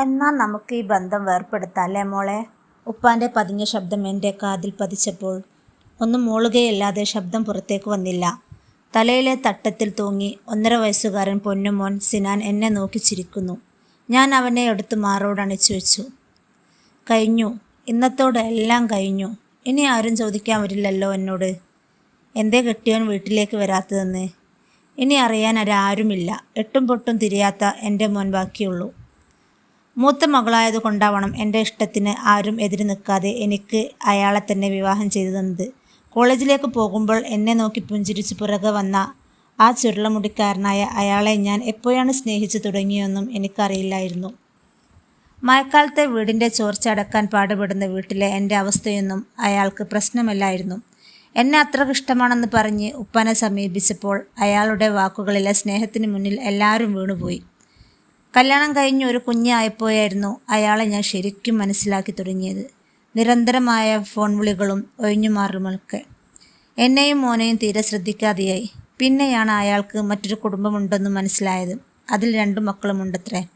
എന്നാൽ നമുക്ക് ഈ ബന്ധം വേർപ്പെടുത്താം അല്ലേ മോളെ? ഉപ്പാന്റെ പതിഞ്ഞ ശബ്ദം എന്റെ കാതിൽ പതിച്ചപ്പോൾ ഒന്നും മൂളുകയല്ലാതെ ശബ്ദം പുറത്തേക്ക് വന്നില്ല. തലയിലെ തട്ടത്തിൽ തൂങ്ങി ഒന്നര വയസ്സുകാരൻ പൊന്നുമോൻ സിനാൻ എന്നെ നോക്കി ചിരിക്കുന്നു. ഞാൻ അവനെ എടുത്ത് മാറോടണിച്ചു വെച്ചു. കഴിഞ്ഞു. ഇന്നത്തോടെ എല്ലാം കഴിഞ്ഞു. ഇനി ആരും ചോദിക്കാൻ വരില്ലല്ലോ എന്നോട്. എന്തേ കെട്ടിയവൻ വീട്ടിലേക്ക് വരാത്തതെന്ന്? ഇനി അറിയാൻ ഒരാരുമില്ല എട്ടും പൊട്ടും തിരിയാത്ത എന്റെ മോൻ ബാക്കിയുള്ളൂ. മൂത്ത മകളായത് കൊണ്ടാവണം എന്റെ ഇഷ്ടത്തിന് ആരും എതിര് നിൽക്കാതെ എനിക്ക് അയാളെ തന്നെ വിവാഹം ചെയ്തു തന്നത്. കോളേജിലേക്ക് പോകുമ്പോൾ എന്നെ നോക്കി പുഞ്ചിരിച്ച് പുറകെ വന്ന ആ ചുരുളമുടിക്കാരനായ അയാളെ ഞാൻ എപ്പോഴാണ് സ്നേഹിച്ചു തുടങ്ങിയെന്നും എനിക്കറിയില്ലായിരുന്നു. മഴക്കാലത്തെ വീടിന്റെ ചോർച്ച അടക്കാൻ പാടുപെടുന്ന വീട്ടിലെ എന്റെ അവസ്ഥയൊന്നും അയാൾക്ക് പ്രശ്നമല്ലായിരുന്നു. എന്നെ അത്ര ഇഷ്ടമാണെന്ന് പറഞ്ഞ് ഉപ്പനെ സമീപിച്ചപ്പോൾ അയാളുടെ വാക്കുകളിലെ സ്നേഹത്തിന് മുന്നിൽ എല്ലാവരും വീണുപോയി. കല്യാണം കഴിഞ്ഞ് ഒരു കുഞ്ഞായപ്പോയായിരുന്നു അയാളെ ഞാൻ ശരിക്കും മനസ്സിലാക്കി തുടങ്ങിയത്. നിരന്തരമായ ഫോൺ വിളികളും ഒഴിഞ്ഞുമാറുമൊക്കെ. എന്നെയും മോനെയും തീരെ ശ്രദ്ധിക്കാതെയായി. പിന്നെയാണ് അയാൾക്ക് മറ്റൊരു കുടുംബമുണ്ടെന്ന് മനസ്സിലായത്. അതിൽ രണ്ടു മക്കളുമുണ്ടത്രേ.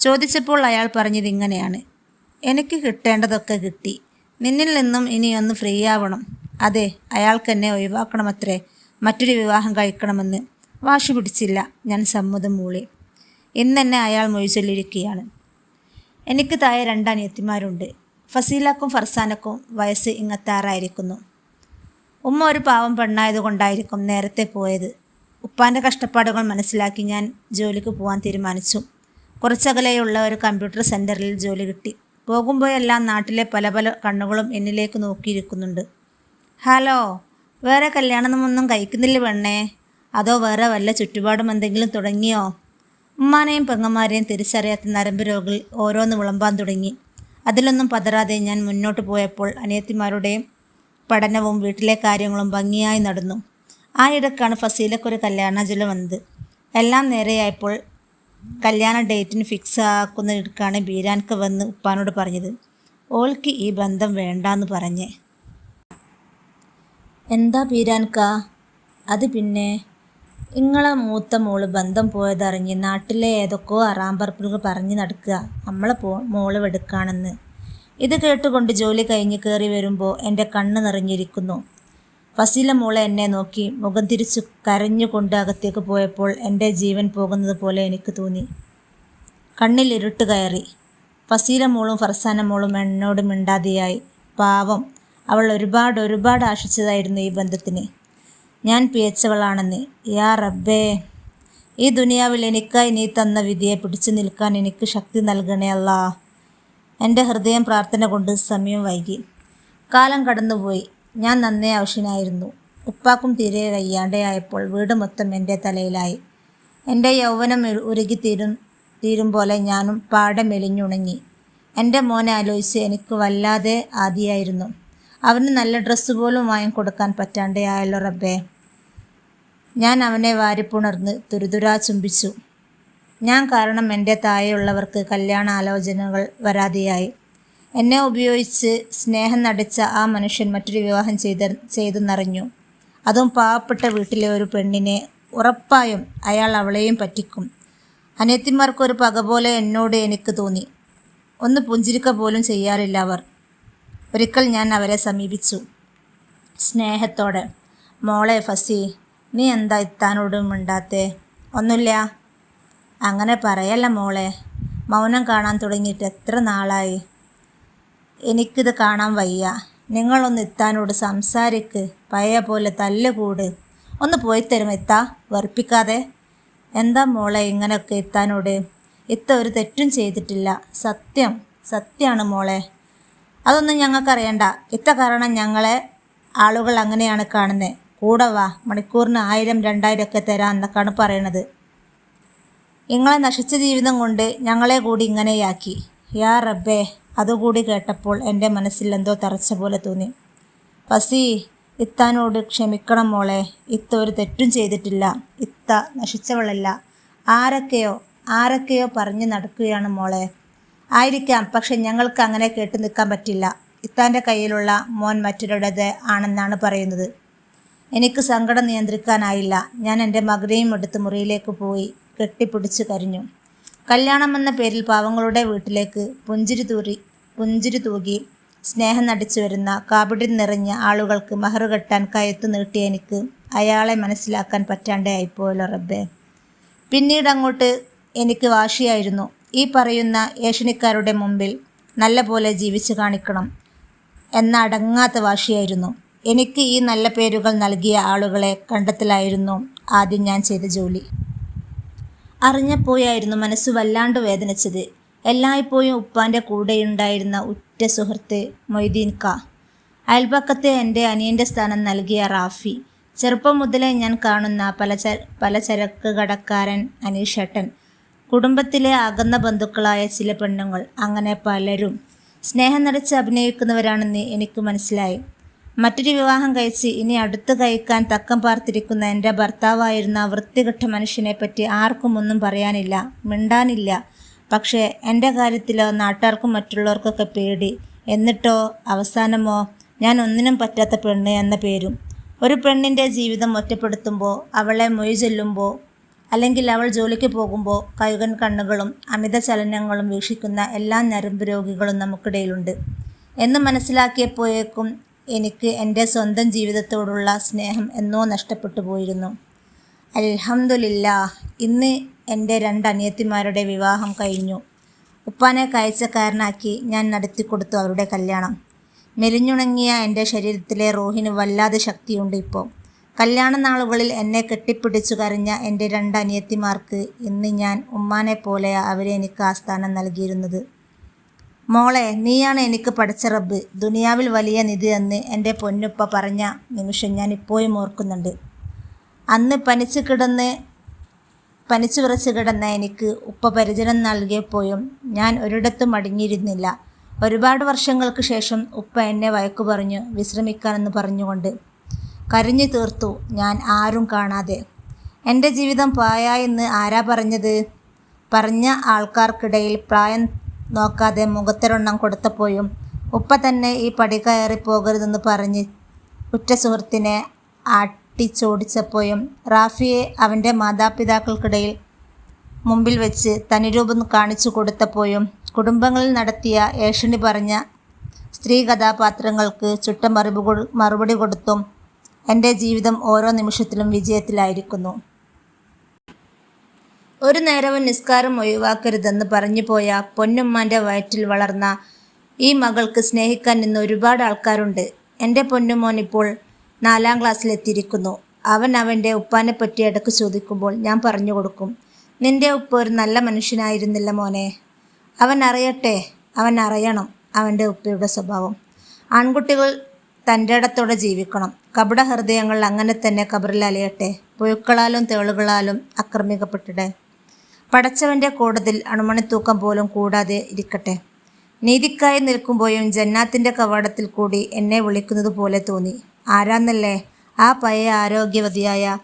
ചോദിച്ചപ്പോൾ അയാൾ പറഞ്ഞത് ഇങ്ങനെയാണ്. എനിക്ക് കിട്ടേണ്ടതൊക്കെ കിട്ടി. നിന്നിൽ നിന്നും ഇനി ഒന്ന് ഫ്രീ ആവണം. അതെ അയാൾക്ക് എന്നെ ഒഴിവാക്കണമത്രേ. മറ്റൊരു വിവാഹം കഴിക്കണമെന്ന്. വാശി പിടിച്ചില്ല. ഞാൻ സമ്മതം മൂളി. ഇന്നെന്നെ അയാൾ മൊഴിച്ചൊല്ലിരിക്കുകയാണ് എനിക്ക് താഴെ രണ്ട് അനിയത്തിമാരുണ്ട് ഫസീലക്കും ഫർസാനക്കും വയസ്സ് ഇങ്ങത്താറായിരിക്കുന്നു. ഉമ്മ ഒരു പാവം പെണ്ണായതുകൊണ്ടായിരിക്കും നേരത്തെ പോയത്. ഉപ്പാന്റെ കഷ്ടപ്പാടുകൾ മനസ്സിലാക്കി ഞാൻ ജോലിക്ക് പോകാൻ തീരുമാനിച്ചു. കുറച്ചകലെയുള്ള ഒരു കമ്പ്യൂട്ടർ സെന്ററിൽ ജോലി കിട്ടി. പോകുമ്പോഴെല്ലാം നാട്ടിലെ പല പല കണ്ണുകളും എന്നിലേക്ക് നോക്കിയിരിക്കുന്നുണ്ട്. ഹലോ വേറെ കല്യാണമൊന്നും കഴിക്കുന്നില്ല പെണ്ണേ. അതോ വേറെ വല്ല ചുറ്റുപാടും എന്തെങ്കിലും തുടങ്ങിയോ? ഉമ്മാനെയും പെങ്ങന്മാരെയും തിരിച്ചറിയാത്ത നരമ്പ് രോഗികൾ ഓരോന്ന് വിളമ്പാൻ തുടങ്ങി. അതിലൊന്നും പതറാതെ ഞാൻ മുന്നോട്ട് പോയപ്പോൾ അനിയത്തിമാരുടെയും പഠനവും വീട്ടിലെ കാര്യങ്ങളും ഭംഗിയായി നടന്നു. ആ ഇടക്കാണ് ഫസീലക്കൊരു കല്യാണാചല വന്നത്. എല്ലാം നേരെയായപ്പോൾ കല്യാണ ഡേറ്റിന് ഫിക്സ് ആക്കുന്ന ഇടക്കാണ് ബീരാൻക്ക് വന്ന് ഉപ്പാനോട് പറഞ്ഞത് ഓൾക്ക് ഈ ബന്ധം വേണ്ടാന്ന് പറഞ്ഞേ. എന്താ ബീരാൻക്ക? അത് പിന്നെ? ഇങ്ങളെ മൂത്ത മോൾ ബന്ധം പോയതറിഞ്ഞ് നാട്ടിലെ ഏതൊക്കെയോ അറാമ്പറപ്പുകൾ പറഞ്ഞു നടക്കുക. നമ്മളെ പോ മോൾ വെടുക്കാണെന്ന്. ഇത് കേട്ടുകൊണ്ട് ജോലി കഴിഞ്ഞ് കയറി വരുമ്പോൾ എന്റെ കണ്ണ് നിറഞ്ഞിരിക്കുന്നു. ഫസീല മോളെ എന്നെ നോക്കി മുഖം തിരിച്ചു കരഞ്ഞുകൊണ്ട് അകത്തേക്ക് പോയപ്പോൾ എന്റെ ജീവൻ പോകുന്നത് പോലെ എനിക്ക് തോന്നി. കണ്ണിൽ ഇരുട്ട് കയറി. ഫസീല മോളും ഫർസാന മോളും എന്നോട് മിണ്ടാതെയായി. പാവം. അവൾ ഒരുപാട് ഒരുപാട് ആശിച്ചതായിരുന്നു ഈ ബന്ധത്തിന്. ഞാൻ പിയച്ചവളാണെന്ന് യാ റബ്ബേ ഈ ദുനിയാവിൽ എനിക്കായി നീ തന്ന വിധിയെ പിടിച്ചു നിൽക്കാൻ എനിക്ക് ശക്തി നൽകണേ അല്ലാ. എന്റെ ഹൃദയം പ്രാർത്ഥന കൊണ്ട് സമയം വൈകി. കാലം കടന്നുപോയി. ഞാൻ നന്നേ ആവശ്യനായിരുന്നു ഉപ്പാക്കും തീരെ വയ്യാണ്ടയായപ്പോൾ വീട് മൊത്തം എന്റെ തലയിലായി. എന്റെ യൗവനം ഉരു- ഉരുകി തീരും തീരും പോലെ ഞാനും പാടെ മെലിഞ്ഞുണങ്ങി. എന്റെ മോനെ ആലോചിച്ച് എനിക്ക് വല്ലാതെ ആദിയായിരുന്നു. അവന് നല്ല ഡ്രസ്സ് പോലും വാങ്ങിക്കൊടുക്കാൻ പറ്റാണ്ടയായല്ലോ റബ്ബേ. ഞാൻ അവനെ വാരിപ്പുണർന്ന് തുരുതുരാ ചുംബിച്ചു. ഞാൻ കാരണം എന്റെ താഴെയുള്ളവർക്ക് കല്യാണ ആലോചനകൾ വരാതെയായി. എന്നെ ഉപയോഗിച്ച് സ്നേഹം നടിച്ച ആ മനുഷ്യൻ മറ്റൊരു വിവാഹം ചെയ്ത ചെയ്തെന്നറിഞ്ഞു. അതും പാവപ്പെട്ട വീട്ടിലെ ഒരു പെണ്ണിനെ ഉറപ്പായും അയാൾ അവളെയും പറ്റിക്കും. അനിയത്തിമാർക്കൊരു പക പോലെ എന്നോട് എനിക്ക് തോന്നി. ഒന്ന് പുഞ്ചിരിക്ക പോലും ചെയ്യാറില്ല അവർ. ഒരിക്കൽ ഞാൻ അവരെ സമീപിച്ചു. സ്നേഹത്തോടെ മോളെ ഫസി നീ എന്താ ഇത്താനോട് മിണ്ടാത്തേ? ഒന്നുമില്ല. അങ്ങനെ പറയല്ല മോളെ. മൗനം കാണാൻ തുടങ്ങിയിട്ട് എത്ര നാളായി? എനിക്കിത് കാണാൻ വയ്യ. നിങ്ങളൊന്ന് ഇത്താനോട് സംസാരിക്ക്. പഴയ പോലെ തല്ലുകൂട്. ഒന്ന് പോയി തരും ഇത്താ. വെറുപ്പിക്കാതെ. എന്താ മോളെ ഇങ്ങനെയൊക്കെ ഇത്താനോട്? ഇത്ത ഒരു തെറ്റും ചെയ്തിട്ടില്ല. സത്യം. സത്യമാണ് മോളെ. അതൊന്നും ഞങ്ങൾക്കറിയണ്ട. ഇത്ത കാരണം ഞങ്ങളെ ആളുകൾ അങ്ങനെയാണ് കാണുന്നത് കൂടെ വാ. മണിക്കൂറിന് ആയിരം രണ്ടായിരം ഒക്കെ തരാം എന്നൊക്കെയാണ് പറയണത്. നിങ്ങളെ നശിച്ച ജീവിതം കൊണ്ട് ഞങ്ങളെ കൂടി ഇങ്ങനെയാക്കി. യാ റബ്ബേ അതുകൂടി കേട്ടപ്പോൾ എന്റെ മനസ്സിൽ എന്തോ തറച്ച പോലെ തോന്നി. പസി ഇത്താനോട് ക്ഷമിക്കണം മോളെ. ഇത്ത ഒരു തെറ്റും ചെയ്തിട്ടില്ല. ഇത്ത നശിച്ചവളല്ല. ആരൊക്കെയോ ആരൊക്കെയോ പറഞ്ഞു നടക്കുകയാണ് മോളെ. ആയിരിക്കാം പക്ഷെ ഞങ്ങൾക്ക് അങ്ങനെ കേട്ടു നിൽക്കാൻ പറ്റില്ല. ഇത്താന്റെ കയ്യിലുള്ള മോൻ മറ്റൊരുടേത് ആണെന്നാണ് പറയുന്നത്. എനിക്ക് സങ്കടം നിയന്ത്രിക്കാനായില്ല. ഞാൻ എന്റെ മകനെയും എടുത്ത് മുറിയിലേക്ക് പോയി കെട്ടിപ്പിടിച്ച് കരിഞ്ഞു. കല്യാണം എന്ന പേരിൽ പാവങ്ങളുടെ വീട്ടിലേക്ക് പുഞ്ചിരി തൂറി പുഞ്ചിരി തൂകി സ്നേഹം നടിച്ചു വരുന്ന കാപിടി നിറഞ്ഞ ആളുകൾക്ക് മഹറു കെട്ടാൻ കയത്തു നീട്ടിയ എനിക്ക് അയാളെ മനസ്സിലാക്കാൻ പറ്റാണ്ടേ ആയിപ്പോയല്ലോ റബ്ബേ. പിന്നീട് അങ്ങോട്ട് എനിക്ക് വാശിയായിരുന്നു. ഈ പറയുന്ന ഏഷണിക്കാരുടെ മുമ്പിൽ നല്ല പോലെ ജീവിച്ചു കാണിക്കണം എന്ന അടങ്ങാത്ത വാശിയായിരുന്നു. എനിക്ക് ഈ നല്ല പേരുകൾ നൽകിയ ആളുകളെ കണ്ടെത്തലായിരുന്നു ആദ്യം ഞാൻ ചെയ്ത ജോലി. അറിഞ്ഞപ്പോയായിരുന്നു മനസ്സ് വല്ലാണ്ട് വേദനിച്ചത്. എല്ലായ്പ്പോഴും ഉപ്പാന്റെ കൂടെയുണ്ടായിരുന്ന ഉറ്റ സുഹൃത്ത് മൊയ്തീൻ ക അയൽപക്കത്തെ എന്റെ അനിയന്റെ സ്ഥാനം നൽകിയ റാഫി. ചെറുപ്പം മുതലേ ഞാൻ കാണുന്ന പലച പലചരക്ക് കടക്കാരൻ അനീഷേട്ടൻ കുടുംബത്തിലെ അകന്ന ബന്ധുക്കളായ ചില പെണ്ണുങ്ങൾ. അങ്ങനെ പലരും. സ്നേഹം നിറച്ച് അഭിനയിക്കുന്നവരാണെന്ന് എനിക്ക് മനസ്സിലായി. മറ്റൊരു വിവാഹം കഴിച്ച് ഇനി അടുത്ത് കഴിക്കാൻ തക്കം പാർത്തിരിക്കുന്ന എന്റെ ഭർത്താവായിരുന്ന വൃത്തികെട്ട മനുഷ്യനെപ്പറ്റി ആർക്കും ഒന്നും പറയാനില്ല മിണ്ടാനില്ല. പക്ഷേ എന്റെ കാര്യത്തിലോ നാട്ടുകാർക്കും മറ്റുള്ളവർക്കൊക്കെ പേടി. എന്നിട്ടോ അവസാനമോ ഞാൻ ഒന്നിനും പറ്റാത്ത പെണ്ണ് എന്ന പേരും. ഒരു പെണ്ണിന്റെ ജീവിതം ഒറ്റപ്പെടുത്തുമ്പോൾ അവളെ മൊഴി ചൊല്ലുമ്പോൾ അല്ലെങ്കിൽ അവൾ ജോലിക്ക് പോകുമ്പോൾ കഴുകൻ കണ്ണുകളും അമിത ചലനങ്ങളും വീക്ഷിക്കുന്ന എല്ലാ ഞരമ്പ് രോഗികളും നമുക്കിടയിലുണ്ട്. എന്ന് മനസ്സിലാക്കിയപ്പോഴേക്കും എനിക്ക് എന്റെ സ്വന്തം ജീവിതത്തോടുള്ള സ്നേഹം എന്നോ നഷ്ടപ്പെട്ടു പോയിരുന്നു. അൽഹംദുലില്ലാ ഇന്ന് എന്റെ രണ്ട് അനിയത്തിമാരുടെ വിവാഹം കഴിഞ്ഞു. ഉപ്പാനെ കാഴ്ചക്കാരനാക്കി ഞാൻ നടത്തിക്കൊടുത്തു അവരുടെ കല്യാണം. മെലിഞ്ഞുണങ്ങിയ എന്റെ ശരീരത്തിലെ റോഹിന് വല്ലാതെ ശക്തിയുണ്ട് ഇപ്പോൾ. കല്യാണ നാളുകളിൽ എന്നെ കെട്ടിപ്പിടിച്ചു കരഞ്ഞ എന്റെ രണ്ട് അനിയത്തിമാർക്ക് ഇന്ന് ഞാൻ ഉമ്മാനെ പോലെയാണ് അവരെ എനിക്ക് ആസ്ഥാനം നൽകിയിരുന്നത്. മോളെ നീയാണ് എനിക്ക് പഠിച്ച റബ്ബ്. ദുനിയാവിൽ വലിയ നിധി എന്ന് എന്റെ പൊന്നുപ്പ പറഞ്ഞ നിമിഷം ഞാൻ ഇപ്പോഴും ഓർക്കുന്നുണ്ട്. അന്ന് പനിച്ച് കിടന്ന് പനിച്ചു വിറച്ച് കിടന്ന എനിക്ക് ഉപ്പ പരിചരണം നൽകിയപ്പോഴും ഞാൻ ഒരിടത്തും അടിഞ്ഞിരുന്നില്ല ഒരുപാട് വർഷങ്ങൾക്ക് ശേഷം ഉപ്പ എന്നെ വയക്കു പറഞ്ഞു വിശ്രമിക്കാനെന്ന് പറഞ്ഞുകൊണ്ട് കരഞ്ഞു തീർത്തു ഞാൻ ആരും കാണാതെ. എന്റെ ജീവിതം പായായെന്ന് ആരാ പറഞ്ഞത്? പറഞ്ഞ ആൾക്കാർക്കിടയിൽ പ്രായം നോക്കാതെ മുഖത്തൊരെണ്ണം കൊടുത്തപ്പോഴും ഉപ്പ തന്നെ ഈ പടി കയറി പോകരുതെന്ന് പറഞ്ഞ് ഉറ്റ സുഹൃത്തിനെ ആട്ടിച്ചോടിച്ചപ്പോഴും റാഫിയെ അവന്റെ മാതാപിതാക്കൾക്കിടയിൽ മുമ്പിൽ വെച്ച് തനിരൂപം കാണിച്ചു കൊടുത്തപ്പോഴും കുടുംബങ്ങളിൽ നടത്തിയ ഏഷണി പറഞ്ഞ സ്ത്രീ കഥാപാത്രങ്ങൾക്ക് ചുട്ട മറുപടി മറുപടി കൊടുത്തും എന്റെ ജീവിതം ഓരോ നിമിഷത്തിലും വിജയത്തിലായിരിക്കുന്നു. ഒരു നേരവും നിസ്കാരം ഒഴിവാക്കരുതെന്ന് പറഞ്ഞു പോയ പൊന്നുമ്മാന്റെ വയറ്റിൽ വളർന്ന ഈ മകൾക്ക് സ്നേഹിക്കാൻ ഇന്ന് ഒരുപാട് ആൾക്കാരുണ്ട്. എന്റെ പൊന്നുമോൻ ഇപ്പോൾ നാലാം ക്ലാസ്സിലെത്തിയിരിക്കുന്നു അവൻ അവന്റെ ഉപ്പാനെ പറ്റി ഇടയ്ക്ക് ചോദിക്കുമ്പോൾ ഞാൻ പറഞ്ഞു കൊടുക്കും നിന്റെ ഉപ്പ ഒരു നല്ല മനുഷ്യനായിരുന്നില്ല മോനെ. അവൻ അറിയട്ടെ അവൻ അറിയണം അവന്റെ ഉപ്പയുടെ സ്വഭാവം. ആൺകുട്ടികൾ തന്റെ ഇടത്തോടെ ജീവിക്കണം. കപട ഹൃദയങ്ങൾ അങ്ങനെ തന്നെ കബറിൽ അലയട്ടെ. പുഴുക്കളാലും തേളുകളാലും ആക്രമിക്കപ്പെട്ടിടെ പടച്ചവന്റെ കോടതിൽ അണുമണിത്തൂക്കം പോലും കൂടാതെ ഇരിക്കട്ടെ. നീതിക്കായി നിൽക്കുമ്പോഴും ജന്നാത്തിന്റെ കവാടത്തിൽ കൂടി എന്നെ വിളിക്കുന്നത് പോലെ തോന്നി. ആരാന്നല്ലേ? ആ പഴയ ആരോഗ്യവതിയായ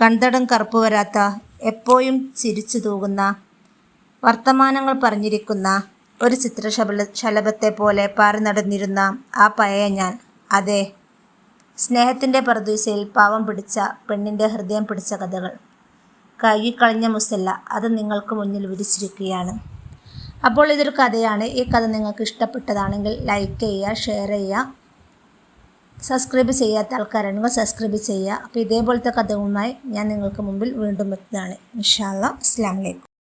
കൺതടം കറുപ്പ് വരാത്ത എപ്പോഴും ചിരിച്ചു തൂകുന്ന വർത്തമാനങ്ങൾ പറഞ്ഞിരിക്കുന്ന ഒരു ചിത്രശബല ശലഭത്തെ പോലെ പാറി നടന്നിരുന്ന ആ പഴയ ഞാൻ. അതെ സ്നേഹത്തിന്റെ പ്രതീക്ഷയിൽ പാവം പിടിച്ച പെണ്ണിന്റെ ഹൃദയം പിടിച്ച കഥകൾ. കഴുകിക്കളഞ്ഞ മുസല്ല അത് നിങ്ങൾക്ക് മുന്നിൽ വിരിച്ചിരിക്കുകയാണ്. അപ്പോൾ ഇതൊരു കഥയാണ്. ഈ കഥ നിങ്ങൾക്ക് ഇഷ്ടപ്പെട്ടതാണെങ്കിൽ ലൈക്ക് ചെയ്യുക ഷെയർ ചെയ്യുക സബ്സ്ക്രൈബ് ചെയ്യാത്ത ആൾക്കാരാണെങ്കിൽ സബ്സ്ക്രൈബ് ചെയ്യുക. അപ്പോൾ ഇതേപോലത്തെ കഥകളുമായി ഞാൻ നിങ്ങൾക്ക് മുമ്പിൽ വീണ്ടും എത്തുന്നതാണ്. ഇൻഷാല്ല അസ്സാം വലൈക്കും